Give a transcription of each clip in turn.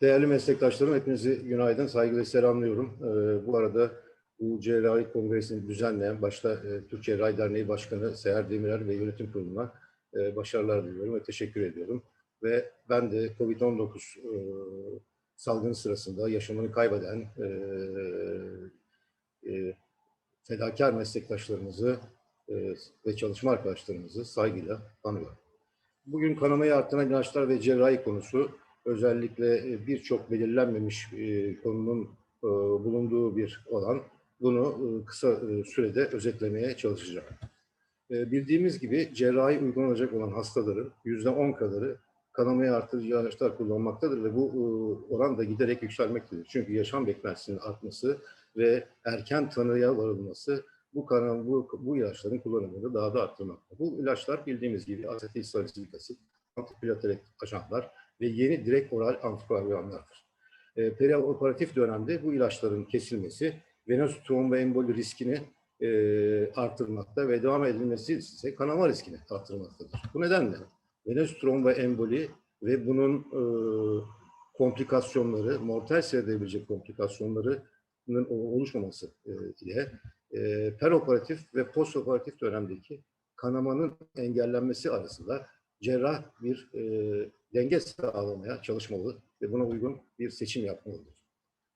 Değerli meslektaşlarım, hepinizi günaydın, saygıyla selamlıyorum. Ee, bu arada bu cerrahi kongresini düzenleyen, başta e, Türk Cerrahi Derneği Başkanı Seher Demirer ve yönetim kuruluna e, başarılar diliyorum ve teşekkür ediyorum. Ve ben de COVID-19 e, salgını sırasında yaşamını kaybeden e, e, fedakar meslektaşlarımızı e, ve çalışma arkadaşlarımızı saygıyla anıyorum. Bugün kanamayı arttıran ilaçlar ve cerrahi konusu özellikle e, birçok belirlenmemiş e, konunun e, bulunduğu bir olan bunu kısa sürede özetlemeye çalışacağım. Bildiğimiz gibi cerrahi uygulanacak olan hastaların yüzde on kadarı kanamayı artırıcı ilaçlar kullanmaktadır ve bu oran da giderek yükselmektedir. Çünkü yaşam beklentisinin artması ve erken tanıya varılması bu, kanal, bu, bu ilaçların kullanımını daha da arttırmakta. Bu ilaçlar bildiğimiz gibi asetil salisilik asit, antiplatelet ajanlar ve yeni direkt oral antikoagülanlardır. E, perioperatif dönemde bu ilaçların kesilmesi venöz tromboemboli riskini e, artırmakta ve devam edilmesi ise kanama riskini artırmaktadır. Bu nedenle venöz tromboemboli ve bunun e, komplikasyonları, mortal seyredebilecek komplikasyonlarının oluşmaması e, ile e, peroperatif ve postoperatif dönemdeki kanamanın engellenmesi arasında cerrah bir e, denge sağlamaya çalışmalı ve buna uygun bir seçim yapmalıdır.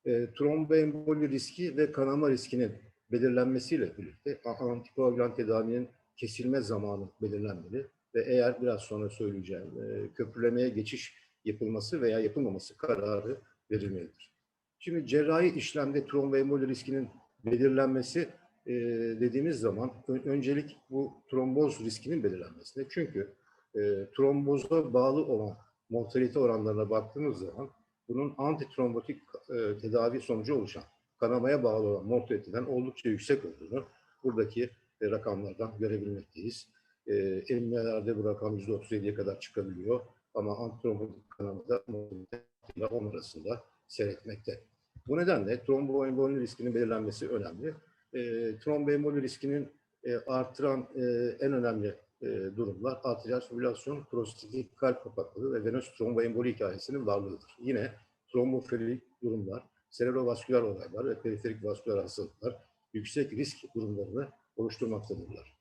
E, tromboemboli riski ve kanama riskinin belirlenmesiyle birlikte antikoagülan tedavinin kesilme zamanı belirlenmeli ve eğer biraz sonra söyleyeceğim e, köprülemeye geçiş yapılması veya yapılmaması kararı verilmelidir. Şimdi cerrahi işlemde tromboemboli riskinin belirlenmesi e, dediğimiz zaman öncelik bu tromboz riskinin belirlenmesinde. Çünkü e, tromboza bağlı olan mortalite oranlarına baktığımız zaman bunun antitrombotik e, tedavi sonucu oluşan kanamaya bağlı olan mortaliteden oldukça yüksek olduğunu buradaki e, rakamlardan görebilmekteyiz. E, Emimelerde bu rakam %37'ye kadar çıkabiliyor ama antitrombotik kanamada mortalite ile 10 arasında seyretmekte. Bu nedenle tromboemboli riskinin belirlenmesi önemli. E, tromboemboli riskinin e, artıran e, en önemli e, durumlar arteriyel fibrilasyon, prostatik kalp kapaklığı ve venöz tromboemboli hikayesinin varlığıdır. Yine trombofilik durumlar, sererovasküler olaylar ve periferik vasküler hastalıklar yüksek risk durumlarını oluşturmaktadırlar.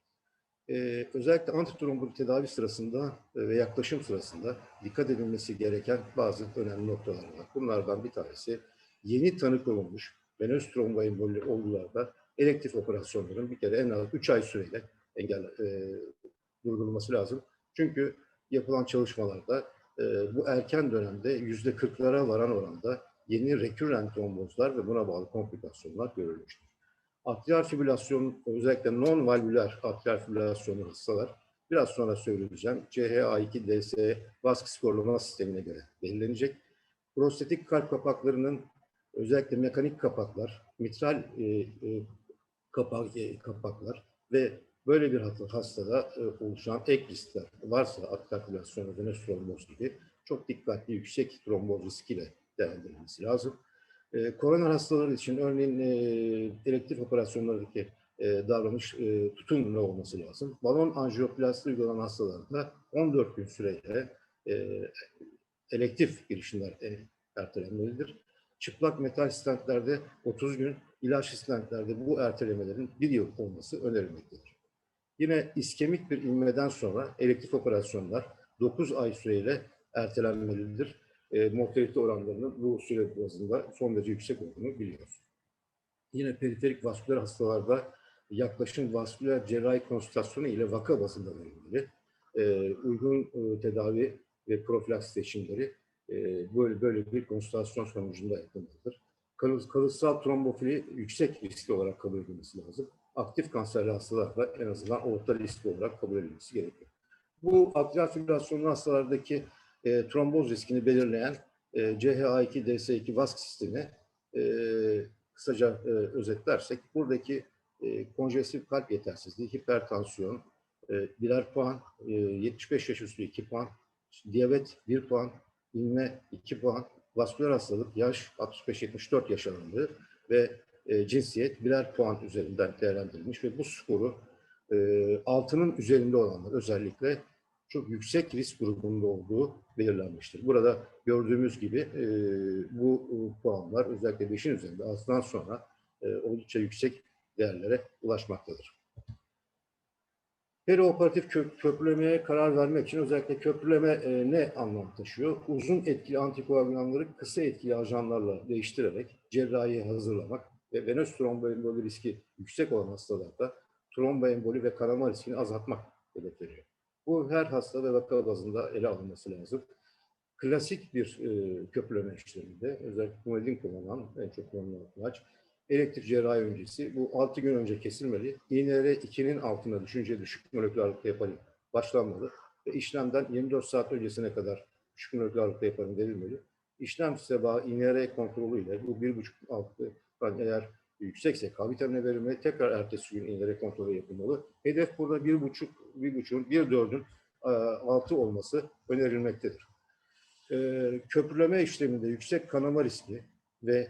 Ee, özellikle antitrombolik tedavi sırasında e, ve yaklaşım sırasında dikkat edilmesi gereken bazı önemli noktalar var. Bunlardan bir tanesi yeni tanı konulmuş venöz tromboemboli olgularda elektif operasyonların bir kere en az 3 ay süreyle engel, e, durdurulması lazım. Çünkü yapılan çalışmalarda e, bu erken dönemde yüzde kırklara varan oranda yeni rekürrent trombozlar ve buna bağlı komplikasyonlar görülmüştür. Atrial fibrilasyon, özellikle non-valvüler atrial fibrilasyonu hastalar, biraz sonra söyleyeceğim, CHA2-DS baskı skorlama sistemine göre belirlenecek. Prostatik kalp kapaklarının özellikle mekanik kapaklar, mitral e, e, kapak, e, kapaklar ve Böyle bir hastada e, oluşan ek riskler varsa atrial venöz tromboz gibi çok dikkatli yüksek tromboz riskiyle değerlendirilmesi lazım. E, koroner hastaları için örneğin e, elektif operasyonlardaki e, davranış e, tutumlu olması lazım. Balon anjiyoplasti uygulanan hastalarda 14 gün süreyle e, elektif girişimler e, ertelenmelidir. Çıplak metal stentlerde 30 gün, ilaç stentlerde bu ertelemelerin bir yıl olması önerilmektedir. Yine iskemik bir inmeden sonra elektif operasyonlar 9 ay süreyle ertelenmelidir. E, mortalite oranlarının bu süre bazında son derece yüksek olduğunu biliyoruz. Yine periferik vasküler hastalarda yaklaşım vasküler cerrahi konsültasyonu ile vaka bazında verilmeli. E, uygun e, tedavi ve profilaks seçimleri e, böyle böyle bir konsültasyon sonucunda yapılmalıdır. Kalıtsal trombofili yüksek riskli olarak kabul edilmesi lazım aktif kanserli hastalarda en azından orta risk olarak kabul edilmesi gerekiyor. Bu atrial fibrilasyonlu hastalardaki e, tromboz riskini belirleyen e, CHA2-DS2 VASK sistemi e, kısaca e, özetlersek buradaki e, konjestif kalp yetersizliği, hipertansiyon, e, birer puan, e, 75 yaş üstü 2 puan, diyabet 1 puan, inme 2 puan, vasküler hastalık, yaş 65-74 yaş aralığında ve e, cinsiyet birer puan üzerinden değerlendirilmiş ve bu skoru e, altının üzerinde olanlar özellikle çok yüksek risk grubunda olduğu belirlenmiştir. Burada gördüğümüz gibi e, bu puanlar özellikle 5'in üzerinde altından sonra oldukça yüksek değerlere ulaşmaktadır. Perioperatif kö köprülemeye karar vermek için özellikle köprüleme e, ne anlam taşıyor? Uzun etkili antikoagülanları kısa etkili ajanlarla değiştirerek cerrahiye hazırlamak ve venöz tromboemboli riski yüksek olan hastalarda tromboemboli ve kanama riskini azaltmak hedefleniyor. Bu her hasta ve vaka bazında ele alınması lazım. Klasik bir e, köprüleme işleminde özellikle kumedin kullanılan en çok kullanılan ilaç elektrik cerrahi öncesi bu 6 gün önce kesilmeli. INR 2'nin altına düşünce düşük moleküler ağırlıkta heparin başlanmalı ve işlemden 24 saat öncesine kadar düşük moleküler ağırlıkta heparin verilmeli. İşlem sabahı INR kontrolüyle bu 1,5 altı yani eğer yüksekse K vitamini verilmeli. Tekrar ertesi gün INR kontrolü yapılmalı. Hedef burada 1,5 1,5'un 1,4'ün 6 olması önerilmektedir. Ee, köprüleme işleminde yüksek kanama riski ve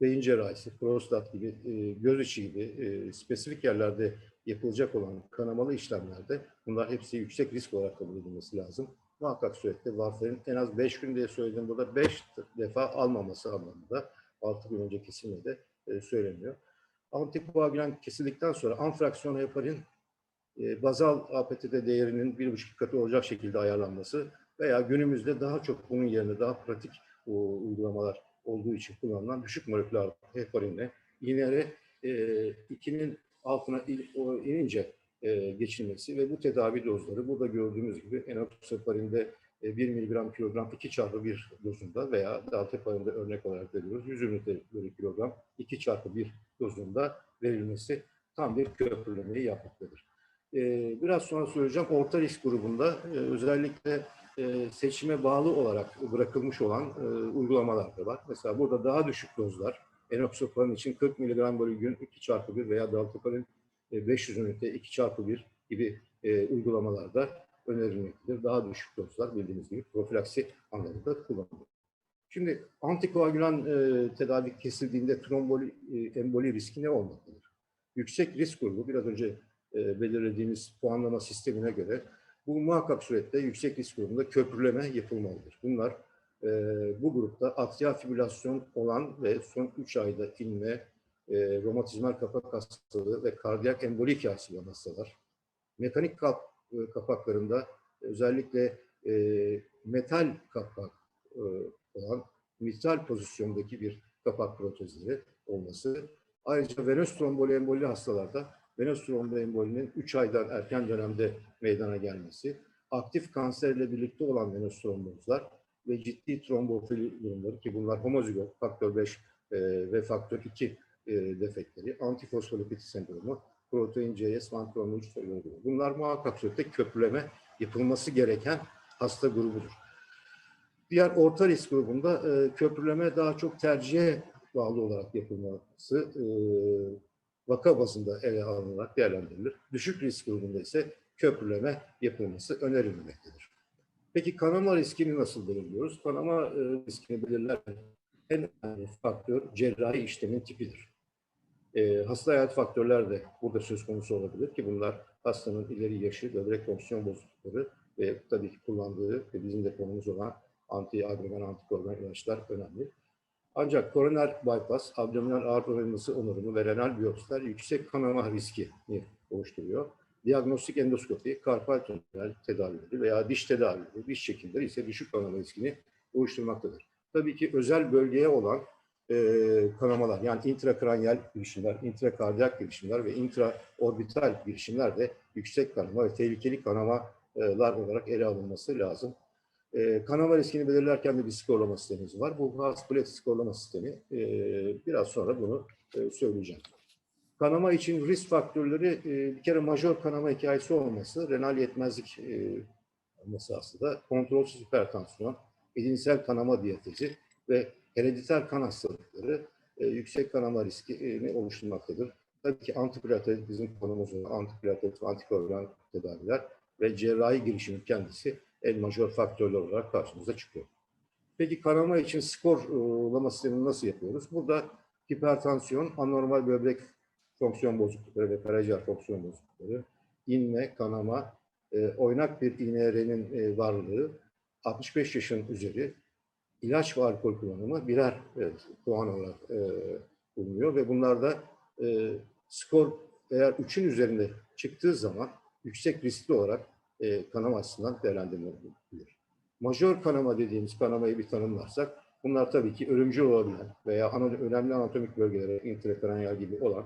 beyin cerrahisi, prostat gibi, e, göz içi gibi e, spesifik yerlerde yapılacak olan kanamalı işlemlerde bunlar hepsi yüksek risk olarak kabul edilmesi lazım. Muhakkak surette varfarin en az 5 gün diye söyledim burada 5 defa almaması anlamında 6 gün önce kesilmede e, söyleniyor. Antikoagülan kesildikten sonra anfraksiyon heparin e, bazal APTT değerinin 1,5 katı olacak şekilde ayarlanması veya günümüzde daha çok bunun yerine daha pratik o, uygulamalar olduğu için kullanılan düşük moleküler heparinle INR e, 2'nin altına in, o, inince e, geçilmesi ve bu tedavi dozları burada gördüğümüz gibi enoxaparinde 1 mg kilogram 2 çarpı 1 dozunda veya dalteparinde örnek olarak veriyoruz. 100 ünite bölü kilogram 2 çarpı 1 dozunda verilmesi tam bir köprülemeyi yapmaktadır. E, biraz sonra söyleyeceğim orta risk grubunda e, özellikle e, seçime bağlı olarak bırakılmış olan e, uygulamalar da var. Mesela burada daha düşük dozlar, enoxaparin için 40 mg bölü gün 2 çarpı 1 veya dalteparin 500 ünite 2 çarpı 1 gibi e, uygulamalarda önerilmektedir. Daha düşük dozlar bildiğiniz gibi profilaksi anlamında kullanılır. Şimdi antikoagülan e, tedavi kesildiğinde tromboli, e, emboli riski ne olmaktadır? Yüksek risk grubu biraz önce e, belirlediğimiz puanlama sistemine göre bu muhakkak surette yüksek risk grubunda köprüleme yapılmalıdır. Bunlar e, bu grupta atrial fibrilasyon olan ve son 3 ayda inme, e, romatizmal kapak hastalığı ve kardiyak emboli hikayesi olan hastalar. Mekanik kap, e, kapaklarında özellikle e, metal kapak e, olan mitral pozisyondaki bir kapak protezleri olması. Ayrıca venöz tromboli emboli hastalarda venöz tromboembolinin 3 aydan erken dönemde meydana gelmesi, aktif kanserle birlikte olan venöz trombozlar ve ciddi trombofili durumları ki bunlar homozigot, faktör 5 e, ve faktör 2 e, defektleri, antifosfolipid sendromu, protein CS, vankron 3 sendromu. Bunlar muhakkak surette köprüleme yapılması gereken hasta grubudur. Diğer orta risk grubunda e, köprüleme daha çok tercihe bağlı olarak yapılması e, vaka bazında ele alınarak değerlendirilir. Düşük risk grubunda ise köprüleme yapılması önerilmektedir. Peki kanama riskini nasıl belirliyoruz? Kanama e, riskini belirlerken en önemli faktör cerrahi işlemin tipidir. E, hasta hayat faktörler de burada söz konusu olabilir ki bunlar hastanın ileri yaşı, böbrek fonksiyon bozuklukları ve tabii ki kullandığı ve bizim de konumuz olan anti-agremen, antikorban ilaçlar önemli. Ancak koroner bypass, abdominal aort onarılması onarımı ve renal biyopsiler yüksek kanama riskini oluşturuyor. Diagnostik endoskopi, karpal tünel tedavileri veya diş tedavileri, diş çekimleri ise düşük kanama riskini oluşturmaktadır. Tabii ki özel bölgeye olan e, kanamalar yani intrakraniyal girişimler, intrakardiyak girişimler ve intraorbital girişimler de yüksek kanama ve tehlikeli kanamalar olarak ele alınması lazım. E, kanama riskini belirlerken de bir skorlama sistemimiz var. Bu Haas-Bled skorlama sistemi. E, biraz sonra bunu e, söyleyeceğim. Kanama için risk faktörleri e, bir kere majör kanama hikayesi olması, renal yetmezlik e, olması aslında, kontrolsüz hipertansiyon, edinsel kanama diyatezi ve herediter kan hastalıkları e, yüksek kanama riskini oluşturmaktadır. Tabii ki antiplatelet bizim konumuz olan antiplatelet ve antikoagulant tedaviler ve cerrahi girişimin kendisi en majör faktörler olarak karşımıza çıkıyor. Peki kanama için skorlama sistemini nasıl yapıyoruz? Burada hipertansiyon, anormal böbrek fonksiyon bozuklukları ve karaciğer fonksiyon bozuklukları, inme, kanama, e, oynak bir INR'nin e, varlığı, 65 yaşın üzeri ilaç ve alkol kullanımı birer e, puan olarak e, bulunuyor ve bunlarda e, skor eğer 3'ün üzerinde çıktığı zaman yüksek riskli olarak e, kanama açısından değerlendirilebilir. Majör kanama dediğimiz kanamayı bir tanımlarsak bunlar tabii ki ölümcül olabilen veya ana, önemli anatomik bölgelere intrakranyal gibi olan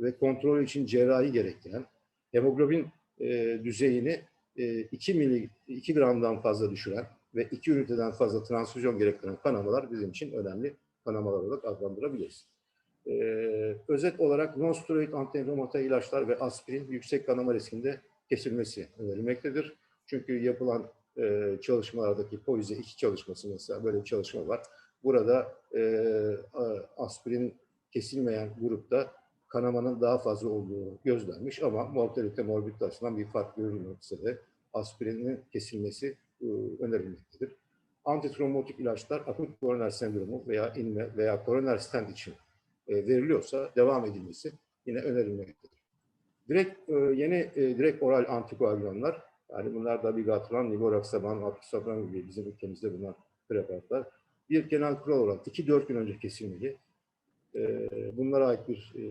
ve kontrol için cerrahi gerektiren hemoglobin e, düzeyini e, 2, mili, 2 gramdan fazla düşüren ve 2 üniteden fazla transfüzyon gerektiren kanamalar bizim için önemli kanamalar olarak adlandırabiliriz. E, özet olarak non-steroid antienromatoid ilaçlar ve aspirin yüksek kanama riskinde kesilmesi önerilmektedir. Çünkü yapılan e, çalışmalardaki POISE 2 çalışması mesela böyle bir çalışma var. Burada e, aspirin kesilmeyen grupta kanamanın daha fazla olduğu gözlenmiş ama mortalite morbidite açısından bir fark görülmekse de aspirinin kesilmesi önerilmektedir. Antitrombotik ilaçlar akut koroner sendromu veya inme veya koroner stent için e, veriliyorsa devam edilmesi yine önerilmektedir. Direkt e, yeni e, direkt oral antikoagülanlar yani bunlar da bigatran, nivoraksaban, apixaban gibi bizim ülkemizde bulunan preparatlar. Bir genel kural olarak 2-4 gün önce kesilmeli. E, bunlara ait bir e,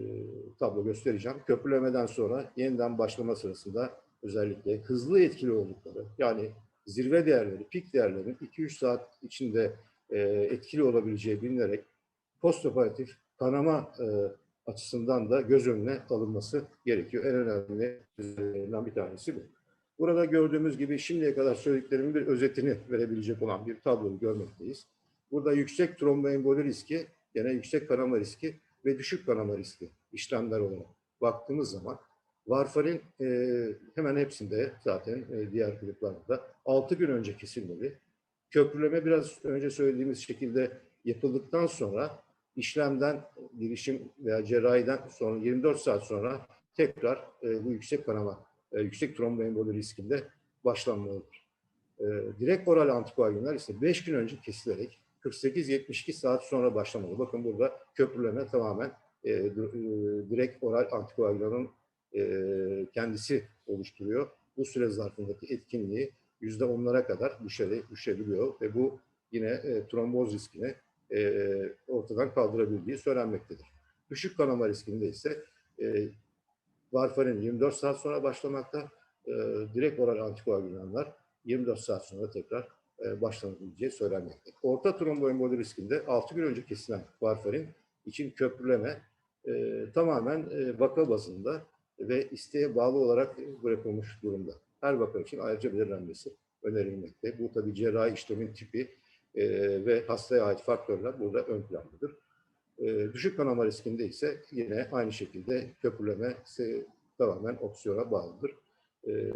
tablo göstereceğim. Köprülemeden sonra yeniden başlama sırasında özellikle hızlı etkili oldukları yani zirve değerleri, pik değerlerinin 2-3 saat içinde e, etkili olabileceği bilinerek postoperatif kanama e, açısından da göz önüne alınması gerekiyor. En önemli bir tanesi bu. Burada gördüğümüz gibi şimdiye kadar söylediklerimin bir özetini verebilecek olan bir tabloyu görmekteyiz. Burada yüksek tromboemboli riski, gene yüksek kanama riski ve düşük kanama riski işlemler olarak baktığımız zaman varfarin e, hemen hepsinde zaten e, diğer gruplarda 6 gün önce kesilmeli. Köprüleme biraz önce söylediğimiz şekilde yapıldıktan sonra işlemden girişim veya cerrahiden sonra 24 saat sonra tekrar e, bu yüksek kanama, e, yüksek tromboemboli riskinde başlanmalıdır. E, direkt oral antikoagüller ise 5 gün önce kesilerek 48-72 saat sonra başlamalı. Bakın burada köprüleme tamamen e, e, direkt oral antikoagülanın e, kendisi oluşturuyor. Bu süre zarfındaki etkinliği yüzde onlara kadar düşeri, düşebiliyor ve bu yine e, tromboz riskini e, ortadan kaldırabildiği söylenmektedir. Düşük kanama riskinde ise e, varfarin 24 saat sonra başlamakta, e, direkt oral antikoagülanlar 24 saat sonra tekrar e, başlanabileceği söylenmekte. Orta tromboemboli riskinde 6 gün önce kesilen varfarin için köprüleme e, tamamen e, vaka bazında ve isteğe bağlı olarak bırakılmış durumda. Her vaka için ayrıca belirlenmesi önerilmekte. Bu tabii cerrahi işlemin tipi e, ve hastaya ait faktörler burada ön plandadır. E, düşük kanama riskinde ise yine aynı şekilde köprüleme tamamen opsiyona bağlıdır. E,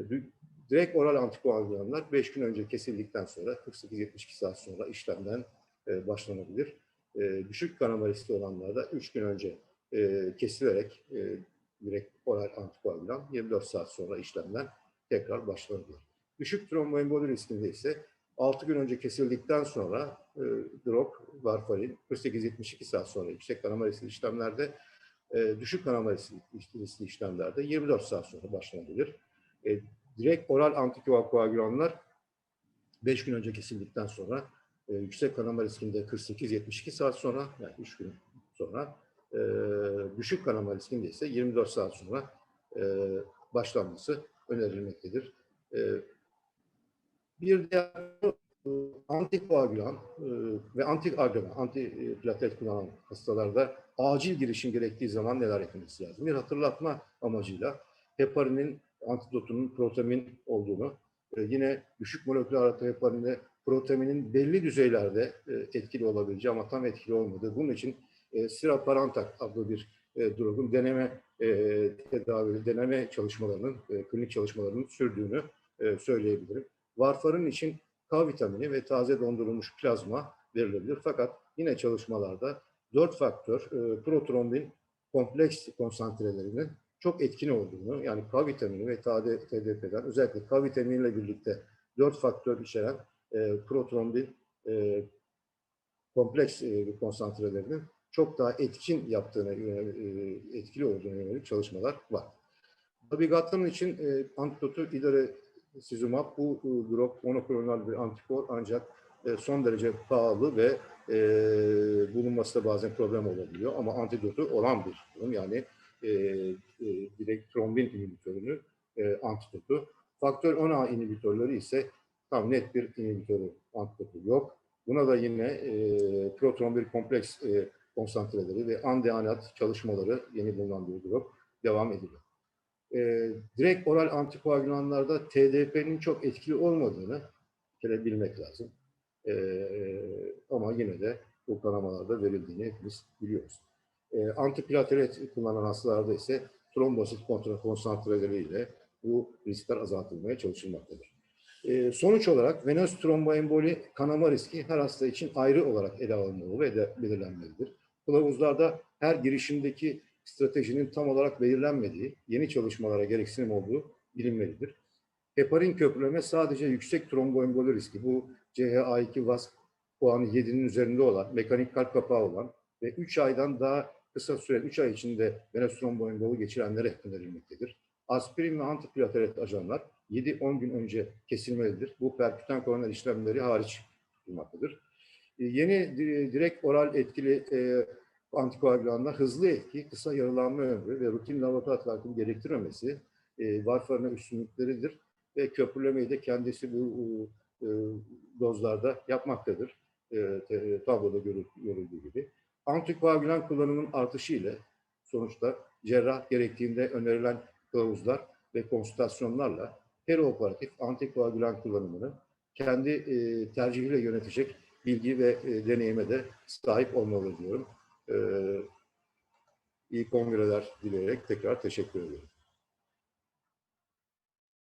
direkt oral antikoagülanlar 5 gün önce kesildikten sonra 48-72 saat sonra işlemden e, başlanabilir. E, düşük kanama riski olanlarda 3 gün önce e, kesilerek e, direkt oral antikoagülan 24 saat sonra işlemden tekrar başlanabilir. Düşük tromboemboli riskinde ise 6 gün önce kesildikten sonra e, drog, varfarin 48-72 saat sonra yüksek kanama riskli işlemlerde e, düşük kanama riskli işlemlerde 24 saat sonra başlanabilir. E, direkt oral antikoagülanlar 5 gün önce kesildikten sonra e, yüksek kanama riskinde 48-72 saat sonra yani 3 gün sonra e, düşük kanama riskinde ise 24 saat sonra e, başlanması önerilmektedir. E, bir diğer e, antikoagülan e, ve antiagülan, antiplatelet kullanan hastalarda acil girişim gerektiği zaman neler yapılması lazım? Bir hatırlatma amacıyla heparinin antidotunun protemin olduğunu, e, yine düşük moleküler aralıkta heparinde proteinin belli düzeylerde etkili olabileceği ama tam etkili olmadığı. Bunun için siraparantak adlı bir drogun deneme tedavi, deneme çalışmalarının, klinik çalışmalarının sürdüğünü söyleyebilirim. Varfarin için K vitamini ve taze dondurulmuş plazma verilebilir. Fakat yine çalışmalarda 4 faktör e, protrombin kompleks konsantrelerinin çok etkin olduğunu yani K vitamini ve TDP'den özellikle K vitaminiyle birlikte 4 faktör içeren e, protrombin e, kompleks e, konsantrelerinin çok daha etkin yaptığına yönelik, e, etkili olduğuna yönelik çalışmalar var. Navigasyonun için e, antidotu idare Sizumab bu e, drog monoklonal bir antikor ancak e, son derece pahalı ve e, bulunması da bazen problem olabiliyor. Ama antidotu olan bir durum. Yani e, e, direkt trombin inhibitörünü e, antidotu. Faktör 10A inhibitörleri ise tam net bir inhibitörü antidotu yok. Buna da yine e, proton kompleks e, konsantreleri ve andeanat çalışmaları yeni bulunan bir drog devam ediyor. E, direkt oral antikoagülanlarda TDP'nin çok etkili olmadığını kere bilmek lazım. E, ama yine de bu kanamalarda verildiğini hepimiz biliyoruz. E, antiplatelet kullanan hastalarda ise trombosit kontra konsantreleriyle bu riskler azaltılmaya çalışılmaktadır. E, sonuç olarak venöz tromboemboli kanama riski her hasta için ayrı olarak ele alınmalı ve de belirlenmelidir. Kılavuzlarda her girişimdeki stratejinin tam olarak belirlenmediği, yeni çalışmalara gereksinim olduğu bilinmelidir. Heparin köprüleme sadece yüksek tromboemboli riski, bu CHA2 VASP puanı 7'nin üzerinde olan, mekanik kalp kapağı olan ve 3 aydan daha kısa süre, 3 ay içinde venöz tromboemboli geçirenlere önerilmektedir. Aspirin ve antiplatelet ajanlar 7-10 gün önce kesilmelidir. Bu perkütan koroner işlemleri hariç tutulmaktadır. E, yeni direkt oral etkili e, antikoagülanlar hızlı etki, kısa yaralanma ömrü ve rutin laboratuvar takip gerektirmemesi e, varfarına üstünlükleridir ve köprülemeyi de kendisi bu e, dozlarda yapmaktadır. E, e, tabloda görül, görüldüğü gibi. Antikoagülan kullanımının artışı ile sonuçta cerrah gerektiğinde önerilen kılavuzlar ve konsültasyonlarla perioperatif antikoagülan kullanımını kendi e, tercihiyle yönetecek bilgi ve e, deneyime de sahip olmalı diyorum. E, iyi kongreler dileyerek tekrar teşekkür ediyorum.